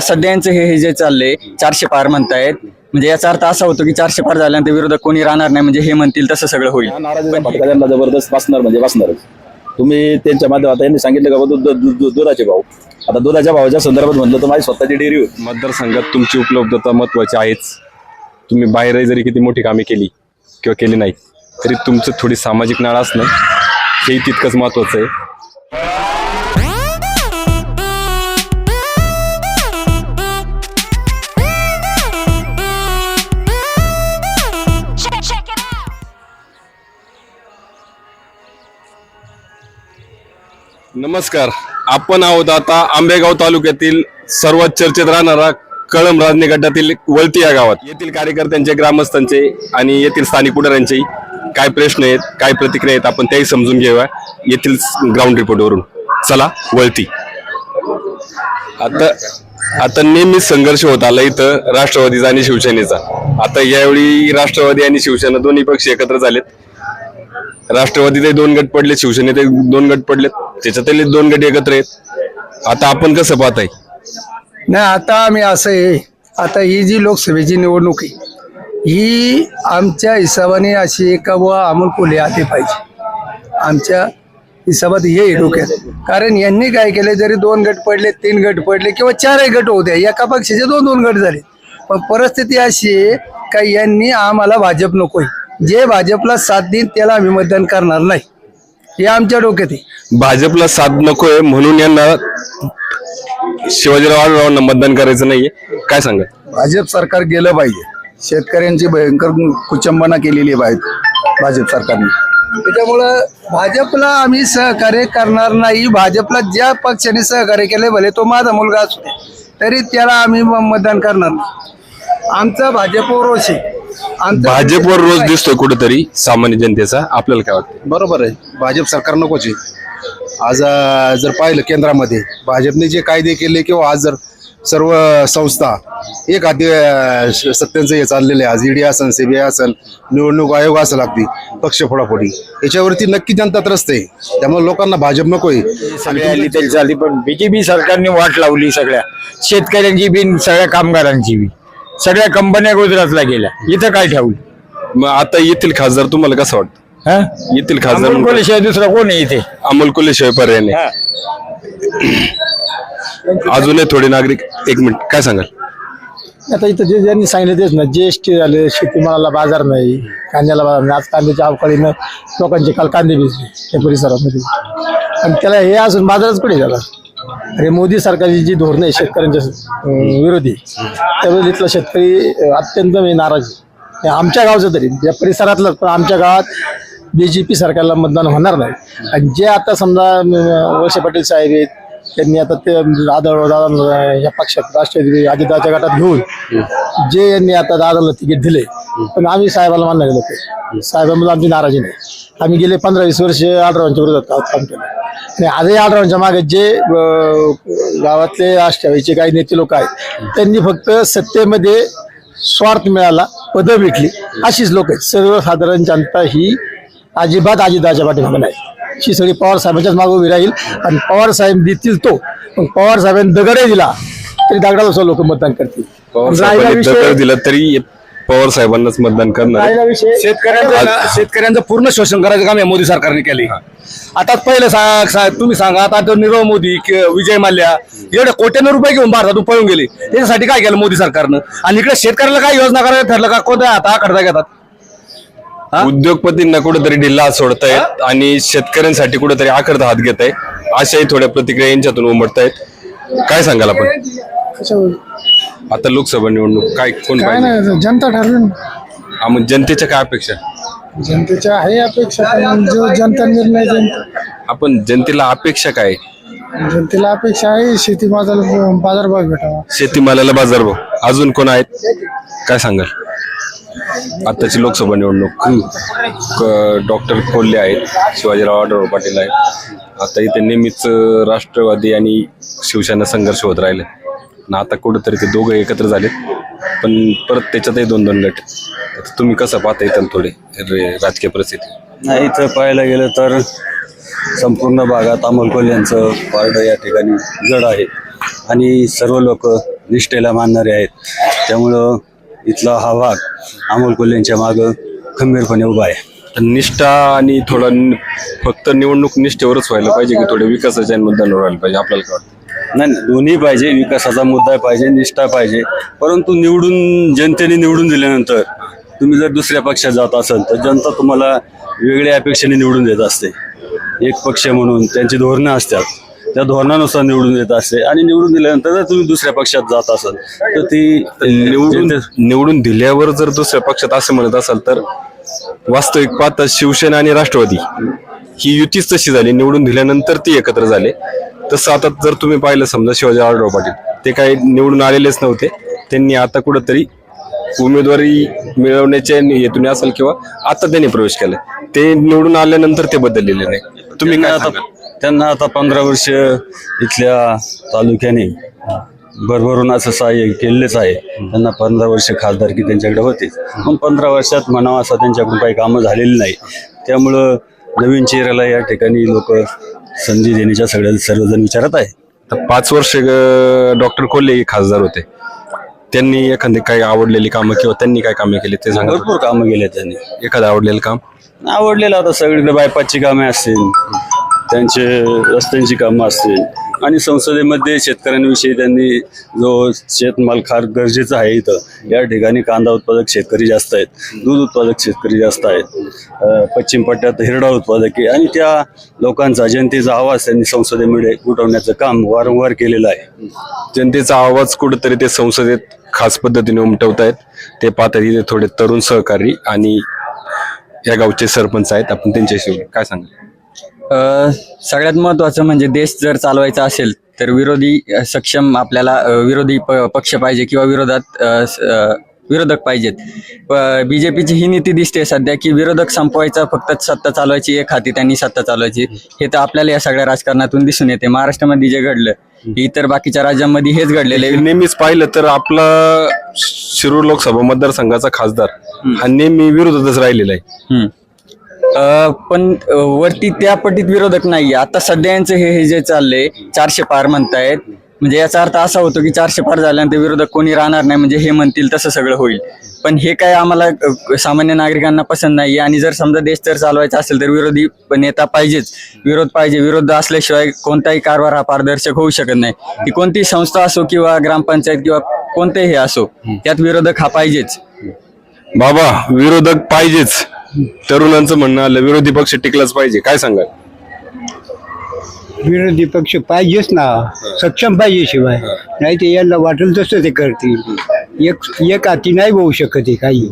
सध्यांचं हे हे जे चाललंय चारशे पार म्हणतायत. म्हणजे याचा अर्थ असा होतो की चारशे पार झाल्यानंतर विरोधक कोणी राहणार नाही म्हणजे हे म्हणतील तसं सगळं होईल. जबरदस्त बसणार म्हणजे बसणारच. तुम्ही त्यांच्या माध्यमात यांनी सांगितलं का बाबा दु- दु- दु- दुधाचे भाव? आता दुधाच्या भावाच्या संदर्भात म्हणलं तर माझी स्वतःची डेअरी होती. मतदारसंघात तुमची उपलब्धता महत्वाची आहेच. तुम्ही बाहेरही जरी किती मोठी कामे केली किंवा केली नाही तरी तुमचं थोडी सामाजिक नाळ असणं हेही तितकंच महत्वाचं आहे. नमस्कार. आपण आहोत आता आंबेगाव तालुक्यातील सर्वात चर्चेत राहणारा कळम राजनी गटातील वळती या गावात. येथील कार्यकर्त्यांचे ग्रामस्थांचे आणि येथील स्थानिक पुढाऱ्यांचे काय प्रश्न आहेत काय प्रतिक्रिया आहेत आपण त्याही समजून घेऊया येथील ग्राउंड रिपोर्टवरून चला वळती आता आता नेहमीच संघर्ष होत आला इथं राष्ट्रवादीचा आणि शिवसेनेचा. आता यावेळी राष्ट्रवादी आणि शिवसेना दोन्ही पक्ष एकत्र झालेत. राष्ट्रवादीचे दोन गट पडले शिवसेनेचे दोन गट पडलेत. त्याच्यातले दोन गट एकत्र आहेत. आता आपण कसं पाहताय? नाही आता आम्ही असं आहे. आता ही जी लोकसभेची निवडणूक आहे ही आमच्या हिशोबाने अशी आहे का बुवा अमोल कोल्हे आली पाहिजे. आमच्या हिशोबात हे डोक्यात. कारण यांनी काय केले जरी दोन गट पडले तीन गट पडले किंवा चारही गट होत्या एका पक्षाचे दोन दोन गट झाले. पण परिस्थिती अशी आहे का यांनी आम्हाला भाजप नकोय. जे भाजपला साथ देईन त्याला आम्ही मतदान करणार नाही. हे आमच्या डोक्यात आहे. भाजपला साथ नकोय म्हणून यांना शिवाजीराव आढळरावांना मतदान करायचं नाहीये. काय सांगा भाजप सरकार गेलं पाहिजे. शेतकऱ्यांची भयंकर कुचंबना केलेली आहे भाजप भाजप सरकारने. त्याच्यामुळं भाजपला आम्ही सहकार्य करणार नाही. भाजपला ज्या पक्षाने सहकार्य केले भले तो माझा मुलगा असू दे, तरी त्याला आम्ही म- मतदान करणार नाही. आमचा भाजपवर रोष आहे. भाजपवर रोज दिसतोय कुठेतरी सामान्य जनतेचा. आपल्याला काय वाटतं? बरोबर आहे. भाजप सरकार नकोच. आहे आज अं, जर पाहिलं केंद्रामध्ये भाजपने जे कायदे केले किंवा आज जर सर्व संस्था एक हाती अं, श- सत्यांचं हे चाललेलं आहे. आज ईडी असन सीबीआय असन निवडणूक आयोग असं लागते. पक्ष फोडाफोडी. याच्यावरती नक्की जनता त्रस्त आहे. त्यामुळे लोकांना भाजप नकोय. सगळ्या आली तरी चालली पण बीजेपी सरकारने वाट लावली सगळ्या. शेतकऱ्यांची बी आणि सगळ्या कामगारांची बी. सगळ्या कंपन्या गुजरातला गेल्या. इथं काय ठेवलं? मग आता येथील खासदार तुम्हाला कसं वाटतं? हा? येथील खासदार अमोल म्हणून- कोल्हेशिवाय दुसरा कोण आहे इथे? अमोल कोल्हे शिवाय पर्याय नाही. अजूनही थोडे नागरिक एक मिनिट. काय सांगाल? आता इथं जे ज्यांनी सांगितलं तेच ना जीएसटी झाले शेतीमालाला बाजार नाही कांद्याला बाजार नाही. आज कांद्याच्या अवकाळीनं लोकांचे काल कांदे भिजले त्या परिसरामध्ये. आणि त्याला हे असून बाजारच कुठे झाला अरे मोदी सरकारची जी धोरणं आहे शेतकऱ्यांच्या विरोधी त्यामुळे इथला शेतकरी अत्यंत नाराज आहे. आमच्या गावचं तरी या परिसरातलं पण आमच्या गावात बीजेपी सरकारला मतदान होणार नाही आणि जे आता समजा अं, वळसे पाटील साहेब आहेत त्यांनी आता ते आदळ दादा या पक्षात राष्ट्रवादी अजितदाच्या गटात घेऊन जे यांनी आता दादाला तिकीट दिले पण आम्ही साहेबाला मानणारे लोक आहे. साहेबांमध्ये आमची नाराजी नाही आम्ही गेले पंधरा वीस वर्ष आढळवांच्या विरोधात काम केलं आणि आजही आढळवांच्या मागे जे गावातले राष्ट्रवादीचे काही नेते लोक आहेत त्यांनी फक्त सत्तेमध्ये स्वार्थ मिळाला पदं भेटली अशीच लोक आहेत. सर्वसाधारण जनता ही अजिबात अजितदाच्या पाठीमागे नाही. ही सगळी पवार साहेबांच्याच मागे उभी राहील आणि पवार साहेब देतील तो पण पवार साहेबांनी दगडही दिला तरी दगडाला लोक मतदान करतील. दिलं तरी पवार साहेबांनाच मतदान करणार आहे. शेतकऱ्यांचं ना, शेतकऱ्यांचं पूर्ण शोषण करायचं काम या मोदी सरकारने केले आता पहिलं सा- सा- तुम्ही सांगा आता तो नीरव मोदी कि- विजय माल्या एवढे कोट्याने रुपये घेऊन भारतातून पळून गेले. त्याच्यासाठी काय केलं मोदी सरकारनं? आणि इकडे शेतकऱ्याला काय योजना करायला ठरलं का? कोणत्या हाता आकडता घेतात? उद्योगपतींना कुठेतरी ढिल्ला सोडतायत आणि शेतकऱ्यांसाठी कुठेतरी आखर्द हात घेत आहे अशाही थोड्या प्रतिक्रिया यांच्यातून उमटतायत. काय सांगाल आपण? आता लोकसभा निवडणूक काय कोण काय पाहिजे? नाही जनता ठरवेल हा, मग जनतेच्या काय अपेक्षा? जनतेच्या आहे अपेक्षा पण जो जनता निर्णय जनता आपण जनतेला अपेक्षा काय? जनतेला अपेक्षा आहे शेती बाजार बाजारभाव भेटावा. शेतीमालाला बाजारभाव. अजून कोण आहेत? काय सांगाल? आताची लोकसभा निवडणूक डॉक्टर कोल्हे आहेत शिवाजीराव आढळराव पाटील आहेत. आता इथे नेहमीच अं, राष्ट्रवादी आणि शिवसेना संघर्ष होत राहिले. ना आता कुठंतरी ते दोघं एकत्र झाले. पण परत त्याच्यातही दोन दोन गट. तुम्ही कसं पाहता इथं थोडे रे- राजकीय परिस्थिती. नाही इथं पाहायला गेलं तर संपूर्ण भागात अमोल कोल्हे यांचं पारडं या ठिकाणी जड आहे. आणि सर्व लोक निष्ठेला मानणारे आहेत. त्यामुळं इथला हा भाग अमोल कोल्हेंच्या मागं खंबीरपणे उभा आहे. तर निष्ठा आणि थोडा नि- फक्त निवडणूक निष्ठेवरच व्हायला पाहिजे की थोडे विकासाच्या मुद्द्यांवर व्हायला पाहिजे? आपल्याला काय वाटतं? नाही नाही, दोन्ही पाहिजे विकासाचा मुद्दा पाहिजे निष्ठा पाहिजे. परंतु निवडून जनतेने निवडून दिल्यानंतर तुम्ही जर दुसऱ्या पक्षात जात असाल तर जनता तुम्हाला वेगळ्या अपेक्षेने निवडून देत असते. एक पक्ष म्हणून त्यांची धोरणं असतात. त्या धोरणानुसार निवडून देत असते. आणि निवडून दिल्यानंतर जर तुम्ही दुसऱ्या पक्षात जात असाल तर ती निवडून निवडून दिल्यावर जर दुसऱ्या पक्षात असं म्हणत असाल तर वास्तविक पाहता शिवसेना आणि राष्ट्रवादी. ही युतीच तशी झाली निवडून दिल्यानंतर ती एकत्र झाले. तसं आता जर तुम्ही पाहिलं समजा शिवाजी आढळराव पाटील ते काही निवडून आलेलेच नव्हते. त्यांनी आता कुठंतरी उमेदवारी मिळवण्याच्या हेतूने असेल किंवा आता त्यांनी प्रवेश केला ते निवडून आल्यानंतर ते बदललेले नाही. तुम्ही आता? त्यांना आता पंधरा वर्ष इथल्या तालुक्याने भरभरून असं सहाय्य केलेच आहे. त्यांना पंधरा वर्ष खासदारकी त्यांच्याकडे होतीच. पण पंधरा वर्षात म्हणावं असं त्यांच्याकडून काही कामं झालेली नाही. त्यामुळं नवीन चेहऱ्याला या ठिकाणी लोक संधी देण्याच्या सगळ्या सर्वजण विचारत आहे. तर पाच वर्ष डॉक्टर कोल्हे खासदार होते. त्यांनी एखादी काही आवडलेली कामं किंवा त्यांनी काय कामे केली ते सांगा. भरपूर कामं केले त्यांनी. एखादं आवडलेलं काम? आवडलेलं आता सगळीकडे बायपासची कामे असतील त्यांचे रस्त्यांची कामं असतील आणि संसदेमध्ये शेतकऱ्यांविषयी त्यांनी जो शेतमाल फार गरजेचा आहे इथं या ठिकाणी कांदा उत्पादक शेतकरी जास्त आहेत दूध उत्पादक शेतकरी जास्त आहेत पश्चिम पट्ट्यात हिरडा उत्पादक आहे आणि त्या लोकांचा जनतेचा आवाज त्यांनी संसदेमध्ये उठवण्याचं काम वारंवार केलेलं आहे. जनतेचा आवाज कुठेतरी ते संसदेत खास पद्धतीने उमटवत आहेत. ते पाहतात थोडे तरुण सहकारी आणि या गावचे सरपंच आहेत. आपण त्यांच्याशी काय सांगू सगळ्यात महत्वाचं म्हणजे देश जर चालवायचा असेल तर विरोधी सक्षम आपल्याला विरोधी प- पक्ष पाहिजे किंवा विरोधात विरोधक पाहिजेत. बीजेपीची ही नीती दिसते सध्या की विरोधक संपवायचा फक्त सत्ता चालवायची एक हाती त्यांनी सत्ता चालवायची. हे तर आपल्याला या सगळ्या राजकारणातून दिसून येते. महाराष्ट्रामध्ये जे घडलं इतर बाकीच्या राज्यांमध्ये हेच घडलेलं आहे. नेहमीच पाहिलं तर आपला शिरूर लोकसभा मतदारसंघाचा खासदार हा नेहमी विरोधातच राहिलेला आहे. अ, पण अ, वरती त्या पटीत विरोधक नाहीये. आता सध्या यांचं हे हे जे चाललंय चारशे पार म्हणतायत. म्हणजे याचा अर्थ असा होतो की चारशे पार झाल्यानंतर विरोधक कोणी राहणार नाही म्हणजे हे म्हणतील तसं सगळं होईल. पण हे काय आम्हाला अ, सामान्य नागरिकांना पसंत नाही आणि जर समजा देश तर चालवायचा असेल तर विरोधी नेता पाहिजेच. विरोध पाहिजे. विरोध असल्याशिवाय कोणताही कारभार हा पारदर्शक होऊ शकत नाही. ती कोणतीही संस्था असो किंवा ग्रामपंचायत किंवा कोणतेही असो त्यात विरोधक हा पाहिजेच. बाबा विरोधक पाहिजेच. तरुणांचं म्हणणं आलं विरोधी पक्ष टिकलाच पाहिजे. काय सांगाल? विरोधी पक्ष पाहिजेच ना. सक्षम पाहिजे शिवाय. नाही ते यांना वाटेल तसं ते करतील. एक एक हाती नाही होऊ शकत हे काही.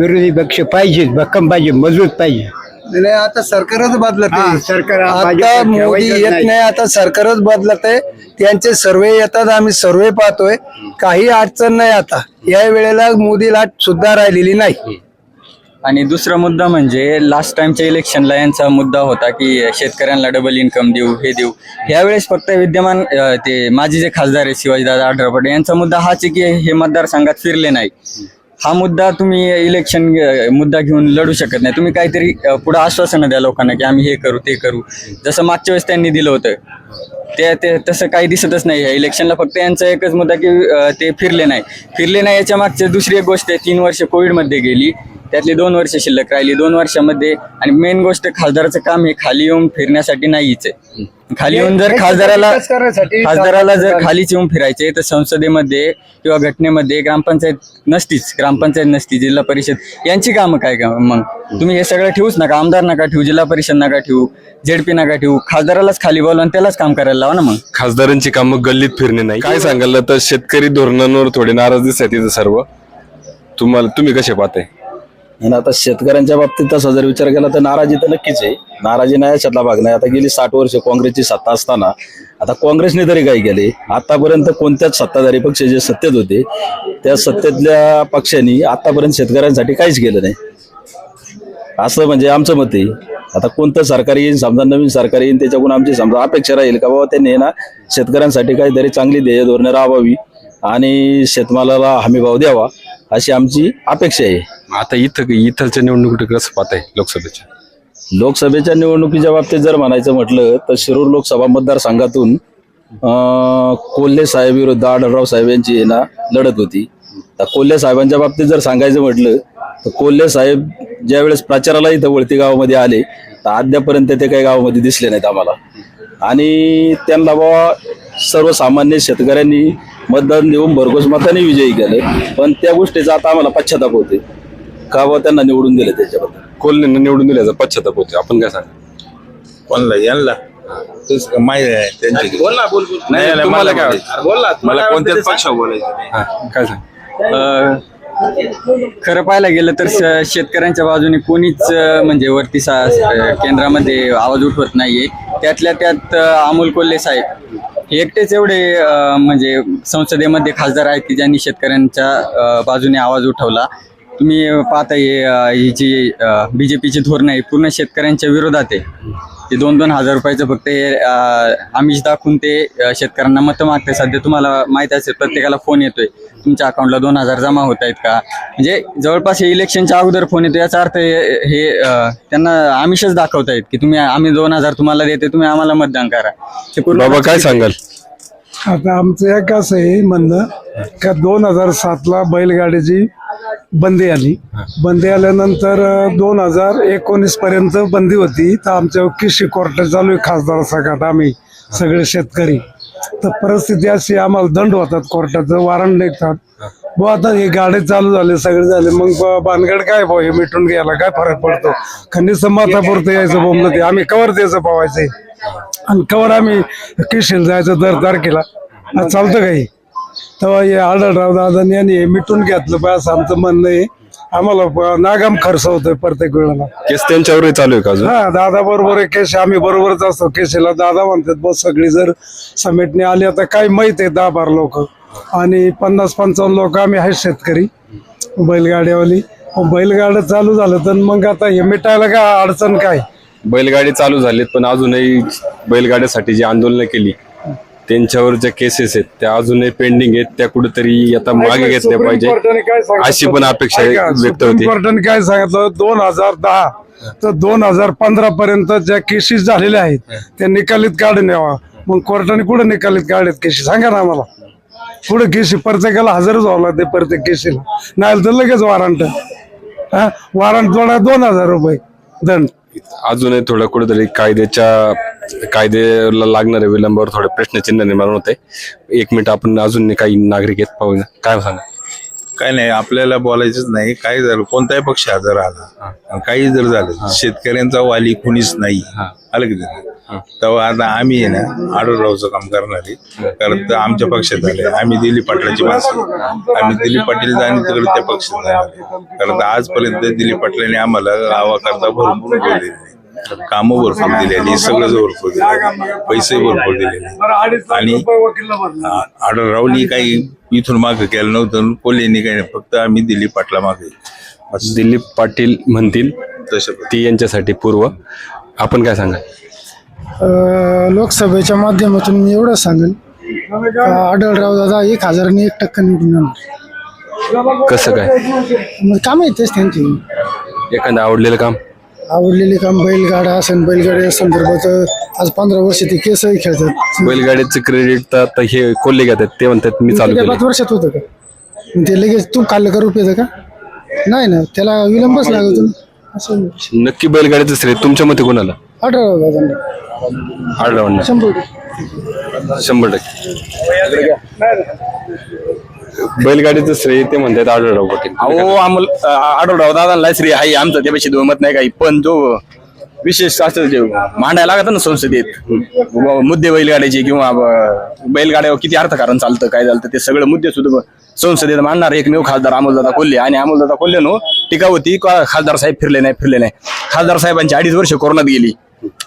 विरोधी पक्ष पाहिजेच भक्कम पाहिजे मजबूत पाहिजे. नाही आता सरकारच बदलत हा, आहे सरकार आता मोदी ठेवायचंच येत नाही. नाही. आता सरकारच बदलत आहे. त्यांचे सर्वे येतात आम्ही सर्वे पाहतोय. काही अडचण नाही आता. या वेळेला मोदी लाट सुद्धा राहिलेली नाही. आणि दुसरा मुद्दा म्हणजे लास्ट टाइमच्या इलेक्शनला यांचा मुद्दा होता की शेतकऱ्यांना डबल इन्कम देऊ हे देऊ. यावेळेस फक्त विद्यमान ते माजी जे खासदार आहे शिवाजीदादा आढळराव यांचा मुद्दा हाच आहे की हे मतदारसंघात फिरले नाही हा मुद्दा तुम्ही इलेक्शन मुद्दा घेऊन लढू शकत नाही. तुम्ही काहीतरी पुढं आश्वासनं द्या लोकांना की आम्ही हे करू ते करू. जसं मागच्या वेळेस त्यांनी दिलं होतं. ते ते तसं काही दिसतच नाही. आहे इलेक्शनला फक्त यांचा एकच मुद्दा की ते फिरले नाही. फिरले नाही याच्या मागचे दुसरी एक गोष्ट आहे तीन वर्ष कोविडमध्ये गेली. त्यातली दोन वर्ष शिल्लक राहिली दोन वर्षामध्ये. आणि मेन गोष्ट खासदाराचं काम हे खाली येऊन फिरण्यासाठी नाहीच आहे. खाली येऊन जर खासदाराला खासदाराला जर खालीच येऊन फिरायचे तर संसदेमध्ये किंवा घटनेमध्ये ग्रामपंचायत नसतीच ग्रामपंचायत नसती जिल्हा परिषद. यांची कामं काय का मग? तुम्ही हे सगळं ठेवूच नका आमदार नका ठेवू जिल्हा परिषद नका ठेवू झेडपी नका ठेवू. खासदारालाच खाली बोलवा आणि त्यालाच काम करायला लावा ना मग. खासदारांची कामं गल्लीत फिरणे नाही. काय सांगाल? तर शेतकरी धोरणांवर थोडे नाराज दिसत आहेत इथं सर्व. तुम्हाला तुम्ही कसे पाहताय? आणि आता शेतकऱ्यांच्या बाबतीत तसा जर विचार केला तर नाराजी तर नक्कीच आहे. नाराजी नाही याच्यातला भाग नाही. आता गेली साठ वर्ष काँग्रेसची सत्ता असताना आता काँग्रेसने तरी काय केले? आतापर्यंत कोणत्याच सत्ताधारी पक्ष जे सत्तेत होते त्या सत्तेतल्या पक्षांनी आतापर्यंत शेतकऱ्यांसाठी काहीच केलं नाही. असं म्हणजे आमचं मत आहे. आता कोणतं सरकार येईल समजा नवीन सरकार येईल त्याच्याकडून आमची समजा अपेक्षा राहील का? बाबा त्यांनी ना शेतकऱ्यांसाठी काहीतरी चांगली ध्येय धोरणं राबवावी आणि शेतमालाला हमी भाव द्यावा. अशी आमची अपेक्षा आहे. आता इथं इथलच्या निवडणुकीत कसं पाहताय लोकसभेच्या? लोकसभेच्या निवडणुकीच्या बाबतीत जर म्हणायचं म्हटलं तर शिरूर लोकसभा मतदारसंघातून कोल्हे साहेब विरुद्ध आढळराव साहेब यांची आहे ना लढत होती. तर कोल्हे साहेबांच्या बाबतीत जर सांगायचं म्हटलं तर कोल्हे साहेब ज्यावेळेस प्रचाराला इथं वळती गावामध्ये आले तर अद्यापर्यंत ते काही गावामध्ये दिसले नाहीत आम्हाला. आणि त्यांना बाबा सर्वसामान्य शेतकऱ्यांनी मतदान देऊन भरघोस मताने विजयी केले. पण त्या गोष्टीचा आता आम्हाला पश्चाताप होते का बाबा त्यांना निवडून दिले त्याच्याबद्दल? कोल्हेंना निवडून दिल्याचा पश्चाताप होते आपण काय सांगा? कोणला? यांना? तेच माहिती आहे त्यांची. बोल ना बोल नाही, तुम्हाला काय वाटतं? बोल ना मला कोणत्याच पक्षावर बोलायचं नाही. हा, काय सांग? अ, खरं पाहायला गेलं तर श- शेतकऱ्यांच्या बाजूने कोणीच अ, म्हणजे वरती सा अ, केंद्रामध्ये आवाज उठवत नाहीये. त्यातल्या त्यात अ, अमोल कोल्हे साहेब एकटेच एवढे अ, म्हणजे संसदेमध्ये खासदार आहेत की ज्यांनी शेतकऱ्यांच्या अ, बाजूने आवाज उठवला? तुम्ही पाहता हे अ, ही जी बीजेपीची धोरणं आहे पूर्ण शेतकऱ्यांच्या विरोधात आहे. ते दोन दोन हजार रुपयाचं फक्त हे, आमिष दाखवून ते शेतकऱ्यांना मतं मागते सध्या तुम्हाला माहीत असेल प्रत्येकाला फोन येतोय. तुमच्या अकाउंटला दोन हजार जमा होत आहेत का? म्हणजे जवळपास हे इलेक्शनच्या अगोदर फोन येतो. याचा अर्थ हे हे, त्यांना आमिषच दाखवतायत की तुम्ही आम्ही दोन हजार तुम्हाला देते तुम्ही आम्हाला मतदान करा. हे बाबा काय सांगाल? आता आमचं एक असं आहे म्हणणं का दोन हजार सातला बैलगाडीची बंदी आली. बंदी आल्यानंतर दोन हजार एकोणीस पर्यंत बंदी होती. तर आमच्या कृषी कोर्ट चालू आहे खासदार सगळ्यात आम्ही सगळे शेतकरी. तर परिस्थिती अशी आम्हाला दंड होतात कोर्टाचं वारंट निघतात. व आता हे गाडे चालू झाले सगळे झाले. मग ब- भानगड काय भाऊ हे मिटून घ्यायला काय फरक पडतो? खंडित माथापुरतं यायचं बोंबलं ते. आम्ही कवर द्यायचं पावायचंय आणि कवर आम्ही किशील जायचं दर तारखेला चालतं काही तेव्हा हे आढळराव दादांनी यांनी हे मिटून घेतलं पाहिजे असं आमचं म्हणणं आहे. आम्हाला नागाम खर्च होतोय प्रत्येक वेळेला. केस त्यांच्यावरही चालू आहे का अजून? हा दादा बरोबर आहे केस आम्ही बरोबरच असतो. केशीला दादा म्हणतात बस सगळी जर समेटने आली आता काय माहीत आहे दहा बारा लोक. आणि पन्नास पंचावन्न लोक आम्ही आहेत शेतकरी बैलगाड्यावाली. बैलगाडं चालू झालं तर मग आता हे मिटायला काय अडचण काय? बैलगाडी चालू झालीत पण अजूनही बैलगाड्यासाठी जी आंदोलनं केली त्यांच्यावर ज्या केसेस आहेत त्या अजूनही पेंडिंग आहेत त्या कुठेतरी आता मागे घेतल्या सुप्रीम पाहिजे कोर्टाने काय सांगितलं? अशी पण अपेक्षा ऐका, व्यक्त सुप्रीम होती. कोर्टाने काय सांगितलं? दोन हजार दहा तर दोन हजार पंधरा पर्यंत ज्या केसेस झालेल्या आहेत त्या निकालीत काढून यावा मग कोर्टाने कुठे निकालीत काढलेत केशी सांगा ना आम्हाला. पुढे केशी प्रत्येकाला हजरच व्हावं लागते प्रत्येक केशीला नाही तर लगेच वारंट हा? वारंट थोडा दोन हजार रुपये. दंड अजूनही थोडं कुठेतरी कायद्याच्या कायद्याला लागणाऱ्या विलंबावर थोडे प्रश्नचिन्ह निर्माण होते. एक मिनिट आपण अजून काही नागरिक आहेत पाहूया. काय सांगा? काय नाही आपल्याला बोलायचंच नाही. काय झालं कोणताही पक्ष हजर आला आणि काही जर झालं शेतकऱ्यांचा वाली कुणीच नाही. आलं की नाही? तेव्हा आता आम्ही आहे ना आढळरावचं काम करणारे. कारण तर आमच्या पक्षात आले. आम्ही दिलीप पाटलाची माणसं आम्ही दिलीप पाटील आणि तिकडे त्या पक्षात जाणार कारण तर आजपर्यंत दिलीप पाटलांनी आम्हाला गावाकरता भरपूर दिलेले कामं भरपूर दिलेली सगळंच भरपूर दिलेलं पैसे भरपूर दिलेले आणि आढळरावनी काही इथून मागं केलं नव्हतं. कोल्हेनी काही नाही. फक्त आम्ही दिलीप पाटला मागे दिलीप पाटील म्हणतील. तसं ती यांच्यासाठी पूर्व. आपण काय सांगा लोकसभेच्या माध्यमातून मी एवढं सांगेन आढळराव दादा एक हजारांनी एक टक्का निवडून येणार. कसं काय? मग काम आहे तेच त्यांची. एखादं आवडलेलं काम? आवडलेले काम बैलगाडा असेल बैलगाड्या संदर्भात आज पंधरा वर्ष ते केसही खेळतात. बैलगाडीचं क्रेडिट तर आता हे कोल्हे घेतात ते म्हणतात मी चालू ते केलं पाच वर्षात होतं का? मग ते लगेच तू खाल्लं का रुपयाचं का? नाही ना त्याला विलंबच लागतो. असं नक्की बैलगाडीचं श्रेय तुमच्या मते कोणाला? शंभर टक्के शंभर टक्के. बैलगाडीचं श्रेय ते म्हणतात आढळराव पाटील. अहो अमोल आढळराव दादांना श्री आहे आमचं त्यापेक्षा दोमत नाही काही. पण जो विशेष असं जे मांडायला लागत ना संसदेत व- मुद्दे बैलगाड्याचे किंवा ब- बैलगाड्यावर किती अर्थकारण चालतं काय चालतं ते सगळं मुद्दे सुद्धा संसदेत मांडणार एकमेव खासदार अमोलदादा कोल्हे. आणि अमोलदादा कोल्हे नो टीका होती का खासदार साहेब फिरले नाही फिरले नाही. खासदार साहेबांची अडीच वर्ष कोरोनात गेली.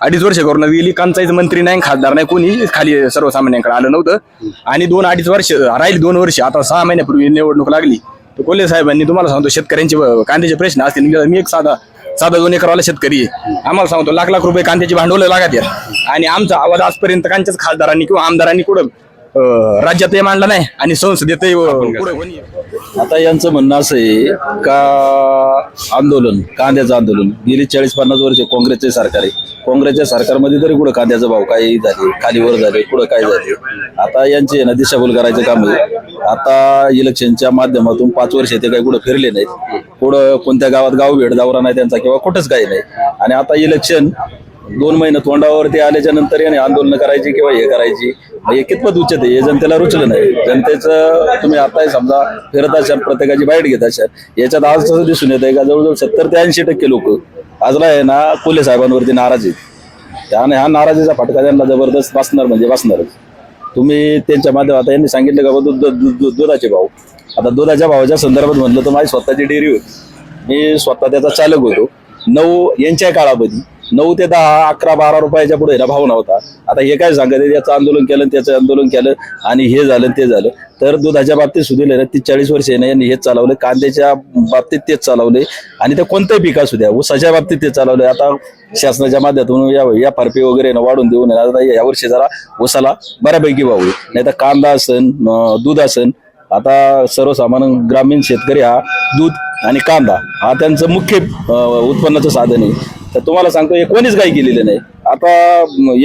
अडीच वर्ष करून गेली कांचाईच मंत्री नाही खासदार नाही कोणी खाली सर्वसामान्यांकडे आलं नव्हतं. आणि दोन अडीच वर्ष राहील दोन वर्ष आता सहा महिन्यापूर्वी निवडणूक लागली. तर कोल्हे साहेबांनी तुम्हाला सांगतो शेतकऱ्यांचे कांद्याचे प्रश्न असतील मी एक साधा साधा दोन एकरवाला शेतकरी आहे. आम्हाला सांगतो लाख लाख रुपये कांद्याची भांडवलं लागत आणि आमचा आवाज आजपर्यंत कांच्याच खासदारांनी किंवा आमदारांनी कुठं राज्यातही मांडला नाही आणि संसदेतही कोणी आता यांचं म्हणणं असं आहे का आंदोलन कांद्याचं आंदोलन? गेली चाळीस पन्नास वर्ष काँग्रेसचे सरकार आहे. काँग्रेसच्या सरकारमध्ये तरी कुठं कांद्याचा भाव काय झाले खालीवर झाले कुठं काय झाले? आता यांचे आहे ना दिशाभूल करायचं काम आहे. आता इलेक्शनच्या माध्यमातून पाच वर्ष ते काही कुठं फिरले नाहीत. कुठं कोणत्या गावात गाव भेट दौरा नाही त्यांचा किंवा कुठंच काही नाही. आणि आता इलेक्शन दोन महिने तोंडावरती आल्याच्यानंतर याने आंदोलन करायची किंवा हे करायची हे कितपत उचित आहे हे जनतेला रुचलं नाही. जनतेचं तुम्ही आता समजा फिरत असाल प्रत्येकाची बाईट घेत असाल याच्यात आज तसं दिसून येत आहे का जवळजवळ सत्तर ते ऐंशी टक्के लोक आजला आहे ना कोल्हे साहेबांवरती नाराज आहेत. त्याने हा नाराजीचा फटका त्यांना जबरदस्त बसणार म्हणजे बसणारच. तुम्ही त्यांच्या माध्यमात यांनी सांगितलं का बा दूध दुधाचे भाव. आता दुधाच्या भावाच्या संदर्भात म्हणलं तर माझी स्वतःची डेअरी होती. मी स्वतः त्याचा चालक होतो. नऊ यांच्या काळामध्ये नऊ ते दहा अकरा बारा रुपयाच्या पुढे ना भाव नव्हता आता हे काय सांगत आहे, याचं आंदोलन केलं त्याचं आंदोलन केलं आणि हे झालं ते झालं. तर दुधाच्या बाबतीत सुधील ना ती चाळीस वर्ष आहे ना यांनी हेच चालवलं. कांद्याच्या बाबतीत तेच चालवले. आणि ते कोणत्याही पिका असू द्या ऊसाच्या बाबतीत ते चालवले. आता शासनाच्या माध्यमातून या या फारपी वगैरे ना वाढून देऊन आता या वर्षी जरा ऊसाला बऱ्यापैकी भाव नाही तर कांदा असन दूध असन आता सर्वसामान्य ग्रामीण शेतकरी हा दूध आणि कांदा हा त्यांचं मुख्य उत्पन्नाचं साधन आहे. तर तुम्हाला सांगतो हे कोणीच काही केलेलं नाही. आता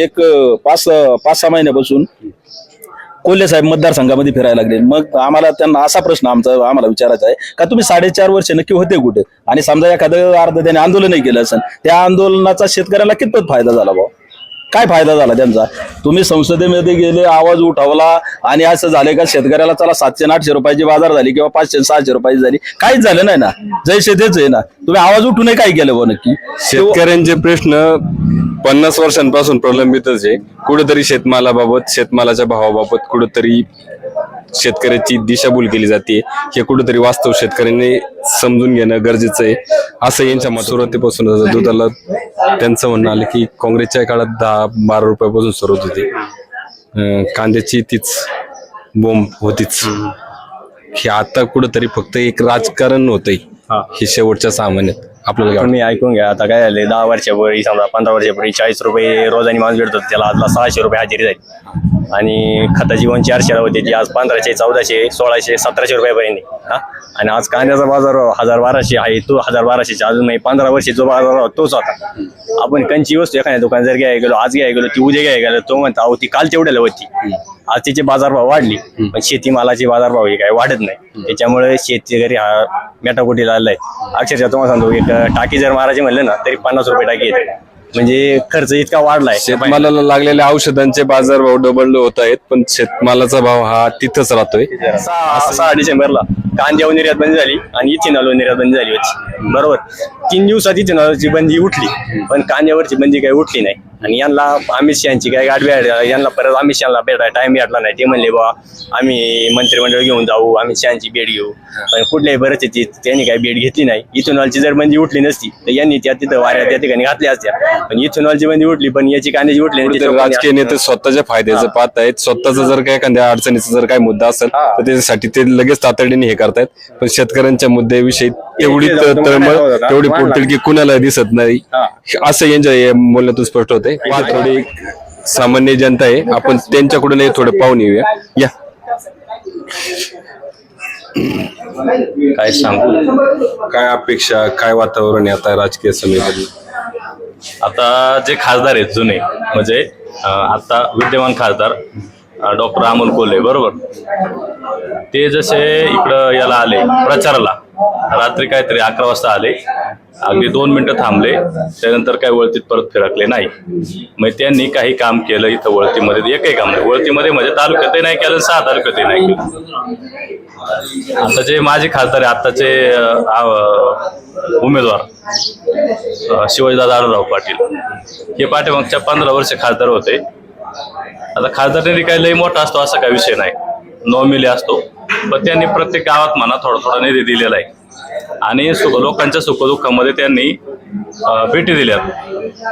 एक पाच पाच सहा महिन्यापासून कोल्हे साहेब मतदारसंघामध्ये फिरायला लागले. मग आम्हाला त्यांना असा प्रश्न आमचा आम्हाला विचारायचा आहे का तुम्ही साडेचार वर्ष नक्की होते कुठे? आणि समजा एखादं अर्ध त्याने आंदोलनही केलं असेल त्या आंदोलनाचा शेतकऱ्याला कितपत फायदा झाला भाऊ काय फायदा झाला त्यांचा? तुम्ही संसदेमध्ये गेले आवाज उठवला आणि असं झालं का शेतकऱ्याला चला सातशे आठशे रुपयाची बाजार झाली किंवा पाचशे सहाशे रुपयाची झाली. काहीच झालं नाही ना. जैसे तेच आहे ना. तुम्ही आवाज उठूनही काय केलं बघ नक्की? शेतकऱ्यांचे प्रश्न पन्नास वर्षांपासून प्रलंबितच आहे. कुठेतरी शेतमालाबाबत शेतमालाच्या भावाबाबत कुठेतरी शेतकऱ्याची दिशाभूल केली जाते. हे कुठेतरी वास्तव शेतकऱ्यांनी समजून घेणं गरजेचं आहे. असं यांच्या मत सुरुवातीपासून दुधाला त्यांचं म्हणणं आलं की काँग्रेसच्या काळात दहा बारा रुपयापासून सुरुवात होती. अं, कांद्याची तीच बोंब होतीच. हे आता कुठेतरी फक्त एक राजकारण होतंय. हे. शेवटच्या सहा महिन्यात आपल्याला? तुम्ही ऐकून घ्या. आता काय झाले दहा वर्षापूर्वी समजा पंधरा वर्षापूर्वी चाळीस रुपये रोजानी माणूस भेटतो त्याला आजला सहाशे रुपये हजेरी जाईल आणि खताची वन चारशेला होती ती आज पंधराशे चौदाशे सोळाशे सतराशे रुपयापर्यंत. हा? आणि आज कांद्याचा बाजार हजार बाराशे आहे तो हजार बाराशेचा अजून म्हणजे पंधरा वर्षी जो बाजार तोच होता. आपण कंची वस्तू एखाद्या दुकान जर घ्यायला गेलो आज घ्यायला गेलो ती उद्या घ्यायला गेलो तो म्हणता अहो ती काल तेवढ्याला होती आज तिचे बाजारभाव वाढली पण शेतीमालाचे बाजारभाव हे काय वाढत नाही. त्याच्यामुळे शेतकरी हा मेटाकोटीला आलाय. अक्षरशः तुम्हाला सांगतो एक टाकी जर मारायची म्हणलं ना तरी पन्नास रुपये टाकी येते म्हणजे खर्च इतका वाढलाय. शेतमालाला लागलेल्या औषधांचे बाजारभाव डबल होत आहेत पण शेतमालाचा भाव हा तिथंच राहतोय. सहा सहा डिसेंबरला कांद्यावर निर्यात बंद झाली आणि इथेनॉलवर निर्यात बंद झाली होती. बरोबर. तीन दिवसात इथेनॉलची बंदी उठली पण कांद्यावरची बंदी काही उठली नाही. आणि यांना अमित शहाची काही गाठ भेट यांना परत अमित शहाला भेटाय टाइम भेटला नाही. ते म्हणले बा आम्ही मंत्रिमंडळ घेऊन जाऊ अमित शहाची भेट घेऊ. पण कुठल्याही परिस्थितीत त्यांनी काही भेट घेतली नाही. इथेनॉलची जर बंदी उठली नसती तर यांनी त्या तिथं वाऱ्या त्या ठिकाणी घातल्या असत्या. पण इथेनॉलची बंदी उठली पण याची कांद्याची उठली नाही राजकीय नेते स्वतःच्या फायद्याचं पाहत आहेत. स्वतःचा जर काय एखाद्या अडचणीचा जर काही मुद्दा असेल तर त्याच्यासाठी ते लगेच तातडीने हे करतायत. पण शेतकऱ्यांच्या मुद्द्याविषयी जाऊन तळमळ तेवढी. पोटतिडकी कुणाला दिसत नाही. असं यांच्या बोलण्यातून स्पष्ट होते थोडी सामान्य जनता आहे. आपण त्यांच्याकडून हे थोडं पाहून येऊया. या. काय सांगू? काय अपेक्षा काय वातावरण आहे आता राजकीय समीकरण आता जे खासदार आहेत जुने म्हणजे आता विद्यमान खासदार डॉक्टर अमोल कोल्हे बरोबर? ते जसे इकडं याला आले प्रचाराला. रात्री काहीतरी अकरा वाजता आले. अगदी दोन मिनटं थांबले. त्यानंतर काही वळतीत परत फिरकले नाही. मग त्यांनी काही काम केलं इथं वळतीमध्ये. एकही काम नाही. वळतीमध्ये म्हणजे तालुक्यातही नाही केलं सहा तालुक्यातही नाही केलं. आता जे माझे खासदार आहे आताचे उमेदवार अं, शिवाजीदादा आढळराव पाटील. हे पाठीमागच्या पंधरा वर्ष खासदार होते. आता खासदार काही लई मोठा असतो असा काही विषय नाही. नॉमिली असतो. पण त्यांनी प्रत्येक गावात म्हणा थोडा थोडा निधी दिलेला आहे. आणि सुख लोकांच्या सुखदुःखामध्ये त्यांनी भेटी दिल्यात.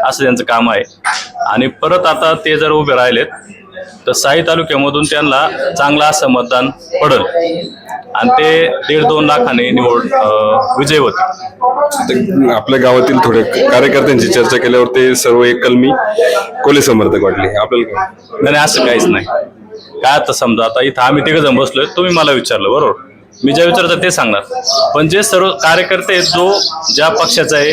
असं त्यांचं काम आहे. आणि परत आता ते जर उभे राहिलेत तर साई तालुक्यामधून त्यांना चांगलं असं मतदान पडल. आणि ते दीड दोन लाखाने निवड विजय होते आपल्या गावातील थोडे कार्यकर्त्यांची चर्चा केल्यावर ते सर्व एक कलमी कोले समर्थक वाटले. आपल्याला नाही, असं काहीच नाही. काय आता समजा आता इथं आम्ही तिघ जण बसलोय तुम्ही मला विचारलं बरोबर? मी ज्या विचारतो ते सांगणार. पण जे सर्व कार्यकर्ते आहेत जो ज्या पक्षाचा आहे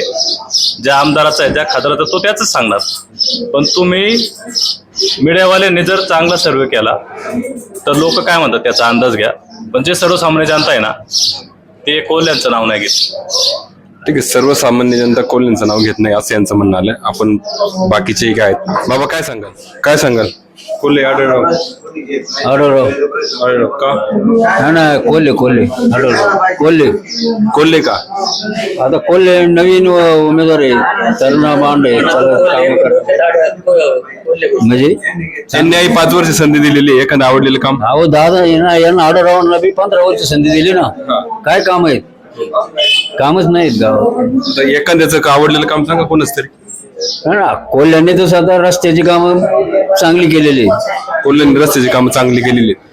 ज्या आमदाराचा आहे ज्या खासदाराचा तो त्याच सांगणार. पण तुम्ही मीडियावाल्यांनी जर चांगला सर्वे केला तर लोक काय म्हणतात त्याचा अंदाज घ्या. पण जे सर्वसामान्य जनता आहे ना ते कोल्ह्यांचं नाव नाही घेत. ठीक आहे सर्वसामान्य जनता कोल्ह्यांचं नाव घेत नाही असं यांचं म्हणणं आलं आपण बाकीचेही काय आहेत? बाबा काय सांगाल? काय सांगाल? कोल्हे आढळराव. का हा ना कोल्हे कोल्हे. आढळराव कोल्हे. कोल्हे का? आता कोल्हे नवीन उमेदवार आहे. तरुणा बांड आहे. चालत काम करतात. म्हणजे? त्यांनी आई पाच वर्ष संधी दिलेली आहे एखादं आवडलेलं काम? अहो दादा यांना यांना आढळरावांना बी पंधरा वर्ष संधी दिली ना. काय काम आहेत? कामच नाहीत गावात तर एखाद्याचं का आवडलेलं काम सांगा कोणच तरी. हा ना कोल्ह्यांनी तर सध्या रस्त्याची कामं चांगली केलेली. कोल्ह्यांनी रस्त्याची कामं चांगली केलेली आहेत.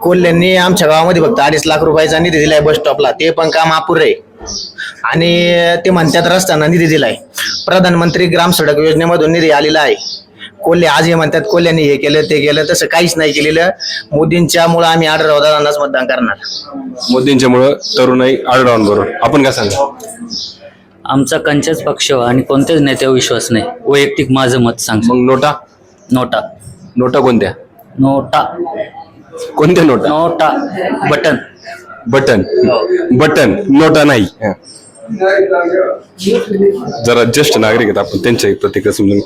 कोल्ह्यांनी आमच्या गावामध्ये फक्त अडीच लाख रुपयाचा निधी दिलाय बस स्टॉपला ते पण काम अपुरे आहे. आणि ते म्हणतात रस्त्यांना निधी दिलाय. प्रधानमंत्री ग्राम सडक योजनेमधून निधी आलेला आहे. कोल्हे आज हे म्हणतात कोल्ह्यांनी हे केलं ते केलं. तसं काहीच नाही केलेलं. मोदींच्या मुळे आम्ही आढळराव दादांनाच मतदान करणार. मोदींच्या मुळे तरुणाई आढळरावांबरोबर. आपण काय सांगा? आमचा कंचच पक्ष आणि कोणत्याच नेत्यावर विश्वास नाही. वैयक्तिक माझं मत सांगतो. मग नोटा? नोटा. नोटा कोणत्या? नोटा. कोणत्या NOTA? NOTA. Button. Button. Button. NOTA नाही. जरा ज्येष्ठ नागरिक आहेत आपण त्यांच्या एक प्रतिक्रिया समजून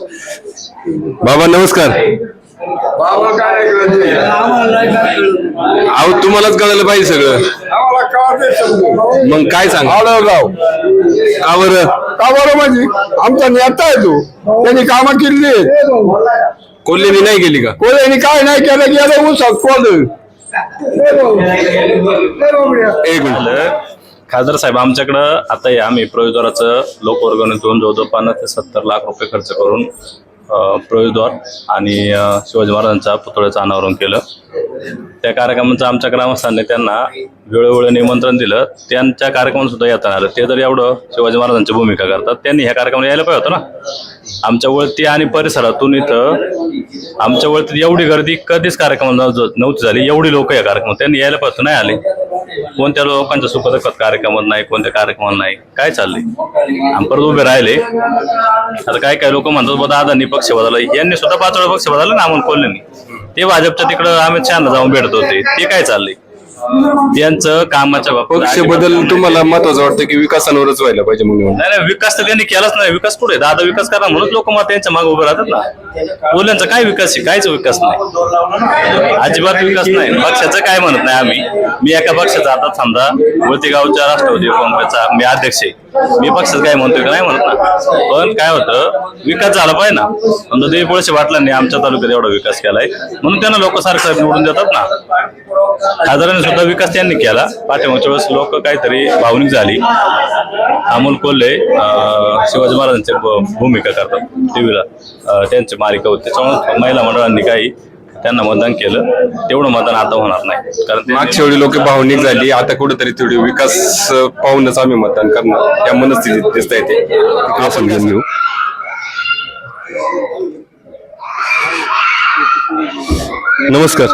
बाबा नमस्कार. अहो तुम्हालाच कळायला पाहिजे सगळं. मग काय सांग? आढळराव का बरं? का बरं म्हणजे? आमचा नेता आहे तो. त्यांनी कामं केली कोल्हेनी नाही गेली का? कोणी काय नाही केलं गेलं ऊस कोल एक मिनिट. खासदार साहेब आमच्याकडं आता हे आम्ही प्रवेशद्वाराचं लोकवर्गणीतून जवळजवळ पन्नास ते सत्तर लाख रुपये खर्च करून प्रवेशद्वार आणि शिवाजी महाराजांच्या पुतळ्याचं अनावरण केलं. त्या कार्यक्रमाचं आमच्या ग्रामस्थांनी त्यांना वेळोवेळी निमंत्रण दिलं. त्यांच्या कार्यक्रमात सुद्धा येताना आलं. ते जर एवढं शिवाजी महाराजांची भूमिका करतात त्यांनी ह्या कार्यक्रमाला यायला पाहिजे होतं ना. आमच्या वळती आणि परिसरातून इथं आमच्या वळती एवढी गर्दी कधीच कार्यक्रम नव्हती झाली. एवढी लोक या कार्यक्रमात त्यांनी यायला पाहिजे नाही आले. कोणत्या लोकांच्या सुखदुःखात कार्यक्रमात नाही कोणत्या कार्यक्रमात नाही काय चाललंय? आम्ही परत उभे राहिले. आता काय काय लोक म्हणतात बघा दादांनी पक्ष बदलला. यांनी सुद्धा पाच वेळा पक्ष बदलला ना आम्हाला कोल्हेंनी ते भाजपच्या तिकडं अमित शहाना जाऊन भेटत होते. ते काय चाललंय? यांचं कामाच्या बाबतीत पक्ष बदल तुम्हाला महत्वाचं वाटतं की विकासांवरच व्हायला पाहिजे म्हणून नाही नाही विकास तर त्यांनी केलाच नाही. विकास कुठे दादा विकास करा म्हणून लोक मग त्यांच्या मागे उभे राहतात ना. बोल्यांचा काय विकास आहे? कायच विकास नाही. अजिबात विकास नाही. पक्षाचं काय म्हणत नाही आम्ही. मी एका पक्षाचा आता समजा वळती गावच्या राष्ट्रवादी काँग्रेसचा मी अध्यक्ष आहे. मी पक्षात काय म्हणतोय का नाही म्हणत ना. पण काय होतं विकास झाला पाहिजे ना. समजा देवी पोळसे वाटलांनी आमच्या तालुक्यात एवढा विकास केलाय. म्हणून त्यांना लोक सारखं निवडून देतात ना. खासदारांनी सुद्धा विकास त्यांनी केला. पाठीमागच्या वेळेस लोक काहीतरी भावनिक झाली. अमोल कोल्हे अं, शिवाजी महाराजांची भूमिका करतात. टीव्हीला त्यांचे मालिका होते. त्याच्यामुळे महिला मंडळांनी काही त्यांना मतदान केलं. तेवढं मतदान आता होणार नाही. कारण मागच्या वेळी लोक भावनिक झाली आता कुठेतरी तेवढी विकास पाहूनच आम्ही मतदान करणार. या मनस्थितीत दिसता येते तिकडे समजून घेऊ नमस्कार.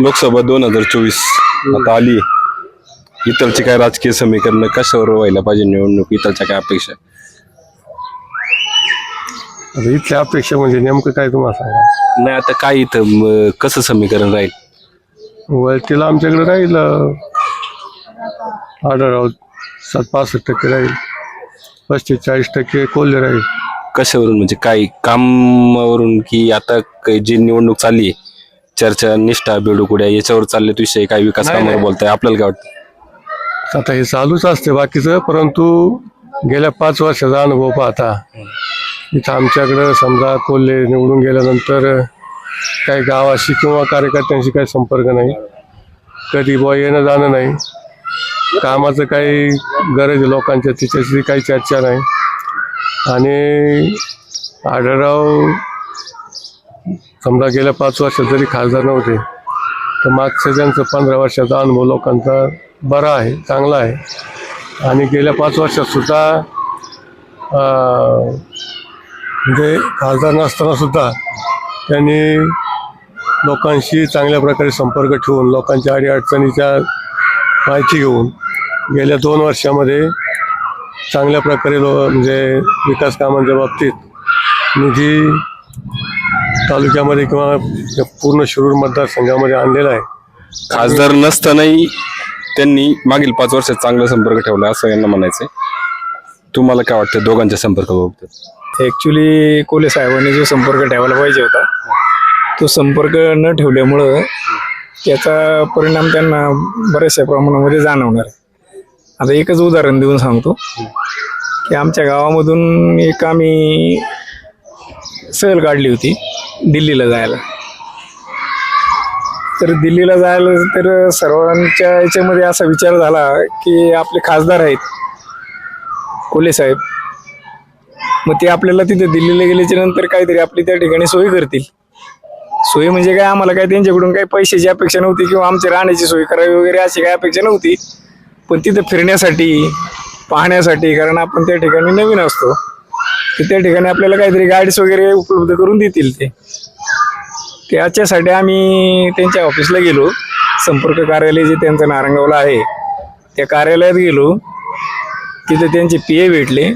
लोकसभा दोन हजार चोवीस आता आली इतरची काय राजकीय समीकरण कशावर व्हायला पाहिजे निवडणूक? इतरच्या काय अपेक्षा आता इथल्या अपेक्षा म्हणजे नेमकं काय तुम्हाला सांगा? नाही आता काय इथं म, कसं समीकरण राहील? वळतीला आमच्याकडे राहील. आढळराव सात पासष्ट टक्के राहील. पस्तीस चाळीस टक्के कोल्हे राहील. कशावरून? म्हणजे काय कामावरून की आता क- जी निवडणूक चालली चर्चा निष्ठा बेडूकुड्या याच्यावर चालले विषय काय विकास कामावर बोलताय. आपल्याला काय वाटतं? आता हे चालूच असते बाकीचं परंतु गेल्या पाच वर्षाचा अनुभव पाहता इथं आमच्याकडं समजा कोल्हे निवडून गेल्यानंतर काही गावाशी किंवा कार्यकर्त्यांशी काही संपर्क नाही. कधी बुवा येणं जाणं नाही. कामाचं काही गरज लोकांच्या तिच्याशी काही चर्चा नाही. आणि आढळराव समजा गेल्या पाच वर्षात जरी खासदार नव्हते तर मागच्या त्यांचं पंधरा वर्षाचा अनुभव लोकांचा बरा आहे चांगला आहे. आणि गेल्या पाच वर्षात सुद्धा म्हणजे खासदार नसताना सुद्धा त्यांनी लोकांशी चांगल्या प्रकारे संपर्क ठेवून लोकांच्या अडीअडचणीच्या माहिती घेऊन गेल्या दोन वर्षामध्ये चांगल्या प्रकारे लो म्हणजे विकास कामांच्या बाबतीत निधी तालुक्यामध्ये किंवा पूर्ण शिरूर मतदारसंघामध्ये आणलेला आहे. खासदार नसतानाही त्यांनी मागील पाच वर्षात चांगला संपर्क ठेवला असं यांना म्हणायचंय. तुम्हाला काय वाटतं दोघांच्या संपर्काबाबत ॲक्च्युली कोले साहेबांनी जो संपर्क ठेवायला पाहिजे होता तो संपर्क न ठेवल्यामुळं त्याचा परिणाम त्यांना बऱ्याचशा प्रमाणामध्ये जाणवणार आहे. आता एकच उदाहरण देऊन सांगतो की आमच्या गावामधून एक आम्ही सहल काढली होती दिल्लीला जायला. तर दिल्लीला जायला तर सर्वांच्या याच्यामध्ये असा विचार झाला की आपले खासदार आहेत कोले साहेब. मग ते आपल्याला तिथे दिल्लीला गेल्याच्यानंतर काहीतरी आपली त्या ठिकाणी सोय करतील. सोय म्हणजे काय? आम्हाला काय त्यांच्याकडून काही पैशाची अपेक्षा नव्हती किंवा आमची राहण्याची सोय करावी वगैरे अशी काही अपेक्षा नव्हती. पण तिथं फिरण्यासाठी पाहण्यासाठी कारण आपण त्या ठिकाणी नवीन असतो तर त्या ठिकाणी आपल्याला काहीतरी गाईड्स वगैरे उपलब्ध करून देतील ते. त्याच्यासाठी आम्ही त्यांच्या ऑफिसला गेलो. संपर्क कार्यालय जे त्यांचं नारंगावला आहे त्या कार्यालयात गेलो. तिथे त्यांचे पी ए भेटले.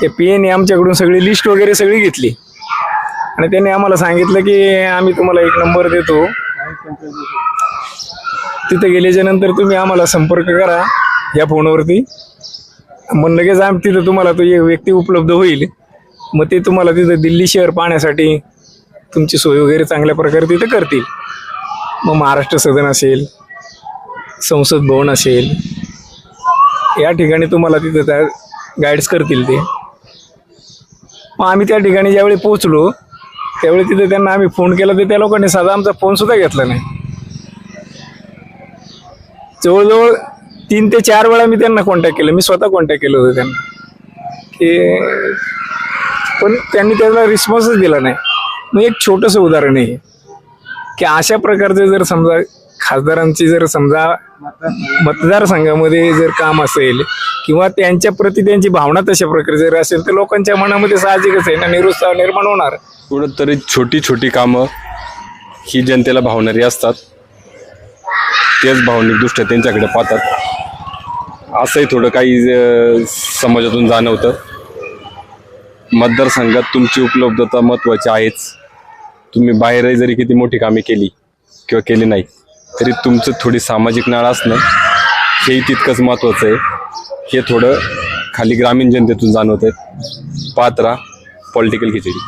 त्या पी एने आमच्याकडून सगळी लिस्ट वगैरे सगळी घेतली. आणि त्यांनी आम्हाला सांगितलं की आम्ही तुम्हाला एक नंबर देतो. तिथे गेल्याच्यानंतर तुम्ही आम्हाला संपर्क करा या फोनवरती. मग लगेच आम्ही तिथं तुम्हाला तो एक व्यक्ती उपलब्ध होईल. मग ते तुम्हाला तिथं दिल्ली शहर पाहण्यासाठी तुमची सोय वगैरे चांगल्या प्रकारे तिथे करतील. मग महाराष्ट्र सदन असेल संसद भवन असेल या ठिकाणी तुम्हाला तिथं त्या गाईड्स करतील ते. मग आम्ही त्या ठिकाणी ज्यावेळी पोहोचलो त्यावेळी तिथे त्यांना आम्ही फोन केला तर त्या लोकांनी साधा आमचा फोनसुद्धा घेतला नाही. जवळजवळ तीन ते चार वेळा मी त्यांना कॉन्टॅक्ट केलं मी स्वतः कॉन्टॅक्ट केलं होतं त्यांना. की पण त्यांनी त्याला रिस्पॉन्सच दिला नाही. मग एक छोटंसं उदाहरण आहे. की अशा प्रकारचे जर समजा खासदारांची जर समजा मतदारसंघामध्ये जर काम असेल किंवा त्यांच्या प्रति त्यांची भावना तशा प्रकारे जर असेल तर लोकांच्या मनामध्ये साहजिकच आहे ना निरुत्साह निर्माण होणार. कुठंतरी छोटी छोटी कामं ही जनतेला भावणारी असतात. तेच भावनिकदृष्ट्या त्यांच्याकडे पाहतात. असंही थोडं काही अं, समाजातून जाणवतं. मतदारसंघात तुमची उपलब्धता महत्त्वाची आहेच. तुम्ही बाहेरही जरी किती मोठी कामे केली किंवा केली नाही तरी तुमचं थोडी सामाजिक नाळ असणं हेही तितकंच महत्त्वाचं आहे. हे थोडं खाली ग्रामीण जनतेतून जाणवत आहे पात्रा पॉलिटिकल खिचडी.